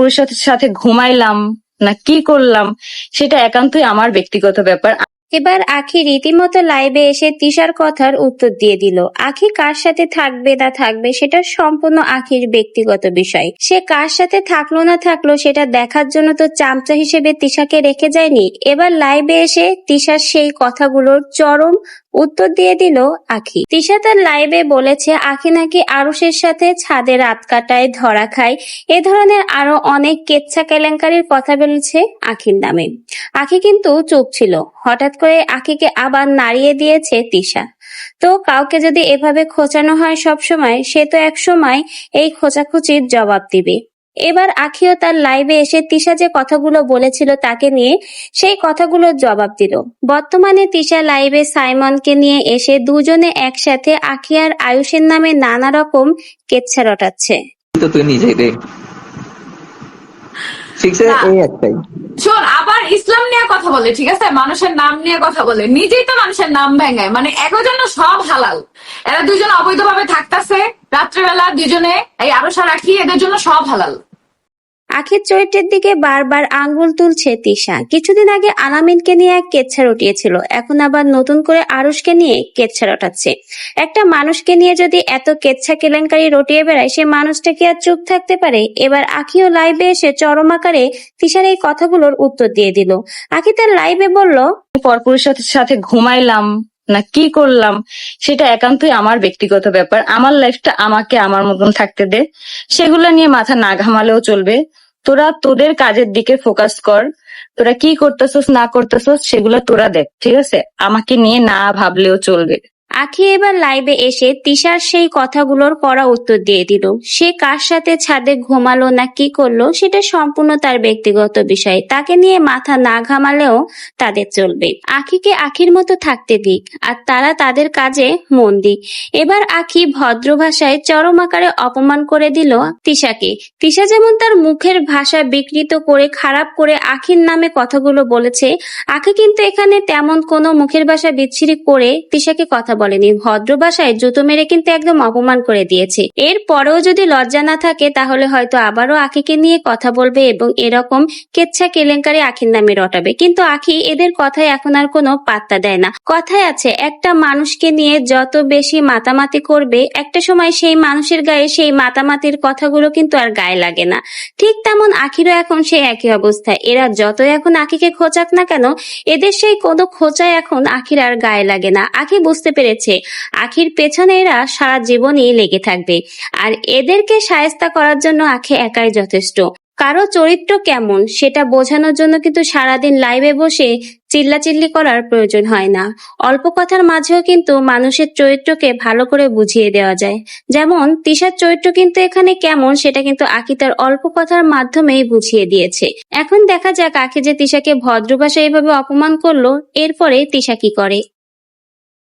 পুরুষের সাথে ঘুমাইলাম না কি করলাম সেটা একান্তই আমার ব্যক্তিগত ব্যাপার। এবার আখি রীতিমতো লাইভে এসে তিশার কথার উত্তর দিয়ে দিল। আখি কার সাথে থাকবে না থাকবে সেটা সম্পূর্ণ আখির ব্যক্তিগত বিষয়। সে কার সাথে থাকল না থাকল সেটা দেখার জন্য তো চামচা হিসেবে তিশাকে রেখে যায়নি। এবার লাইভে এসে তিশার সেই কথাগুলোর চরম উত্তর দিয়ে দিল আখি। তিশা তার লাইভে বলেছে, আখি নাকি আরুষের সাথে ছাদে রাত কাটায়, ধরা খায়। এ ধরনের আরও অনেক কেচ্ছা কেলেঙ্কারির কথা বলেছে আখির নামে। আখি কিন্তু চুপ ছিল। হঠাৎ করে আখিকে আবার নাড়িয়ে দিয়েছে তিশা। তো কাউকে যদি এভাবে খোঁচানো হয় সব সময় সে তো এক সময় এই খোঁচাখুচির জবাব দিবে। এবার আখিও তার লাইভে এসে তিশা যে কথাগুলো বলেছিল তাকে নিয়ে সেই কথাগুলোর জবাব দিল। বর্তমানে তিশা লাইভে সাইমনকে নিয়ে এসে দুজনে একসাথে আখি আর আয়ুষের নামে নানা রকম কেচ্ছা রটাচ্ছে। তো তুই নিজেই শোন আবার ইসলাম বলে, ঠিক আছে? মানুষের নাম নিয়ে কথা বলে। নিজেই তো মানুষের নাম ভেঙায় মানে একই জন্য সব হালাল। এরা দুজন অবৈধভাবে থাকতেছে। রাত্রেবেলা দুজনে এই আরও রাখি এদের জন্য সব হালাল। আখির চরিত্রের দিকে বারবার আঙ্গুল তুলছে তিশা। কিছুদিন আগে আলামিনকে নিয়ে এক কেচ্ছা রটিয়েছিল, এখন আবার নতুন করে আরুষকে নিয়ে কেচ্ছা রটাচ্ছে। একটা মানুষকে নিয়ে যদি এত কেচ্ছা কেলেঙ্কারি রটিয়ে বেড়ায়, সে মানুষটা কি আর চুপ থাকতে পারে? এবার আখিও লাইভে এসে চরম আকারে তিশার এই কথাগুলোর উত্তর দিয়ে দিল। আখি তার লাইভে বলল পরপুরুষের সাথে ঘুমাইলাম। না, কি করলাম? সেটা একান্তই আমার ব্যক্তিগত ব্যাপার। আমার লাইফটা আমাকে আমার মতন থাকতে দে। সেগুলো নিয়ে মাথা না ঘামালেও চলবে। তোরা তোদের কাজের দিকে ফোকাস কর। তোরা কি করতেছস, না করতেছস, সেগুলো তোরা দেখ, ঠিক আছে? আমাকে নিয়ে না ভাবলেও চলবে। আখি এবার লাইভে এসে তিশার সেই কথাগুলোর কড়া উত্তর দিয়ে দিল। সে কার সাথে ছাদে ঘুমালো না কি করল সেটা সম্পূর্ণ তার ব্যক্তিগত বিষয়। তাকে নিয়ে মাথা না ঘামালেও তাদের চলবে। আখিকে আখির মতো থাকতে দিক, আর তারা তাদের কাজে মন দিক। এবার আখি ভদ্র ভাষায় চরম আকারে অপমান করে দিল তিশাকে। তিশা যেমন তার মুখের ভাষা বিকৃত করে খারাপ করে আখির নামে কথাগুলো বলেছে, আখি কিন্তু এখানে তেমন কোনো মুখের ভাষা বিচ্ছিরি করে তিশাকে কথা বলেনি। ভদ্র ভাষায় জুতো মেরে কিন্তু একদম অপমান করে দিয়েছে। এর পরেও যদি লজ্জা না থাকে, তাহলে হয়তো আবারও আখিকে নিয়ে কথা বলবে এবং এরকম কেচ্ছা কেলেঙ্কারি আখির নামে রটাবে। কিন্তু আখি এদের কথায় এখন আর কোনো পাত্তা দেয় না। কথায় আছে, একটা মানুষকে নিয়ে যত বেশি মাতামাতি করবে, একটা সময় সেই মানুষের গায়ে সেই মাতামাতির কথাগুলো কিন্তু আর গায়ে লাগে না। ঠিক তেমন আখিরও এখন সেই একই অবস্থা। এরা যতই এখন আখিকে খোঁচাক না কেন, এদের সেই কোনো খোঁচায় এখন আখির আর গায়ে লাগে না। আখি বুঝতে পেরেছে আখির পেছনে এরা সারা জীবনই লেগে থাকবে। আর এদেরকে সায়স্তা করার জন্য আখি একাই যথেষ্ট। কারও চরিত্র কেমন, সেটা বোঝানোর জন্য কিন্তু সারাদিন লাইভে বসে চিল্লাচিল্লি করার প্রয়োজন হয় না। অল্প কথার মাঝেও কিন্তু মানুষের চরিত্রকে ভালো করে বুঝিয়ে দেওয়া যায়। যেমন, তিশার চরিত্র কিন্তু এখানে কেমন, সেটা কিন্তু আকি তার অল্প কথার মাধ্যমেই বুঝিয়ে দিয়েছে। এখন দেখা যাক আখি যে তিশাকে ভদ্র ভাষায় এভাবে অপমান করল, এরপরে তিশা কি করে।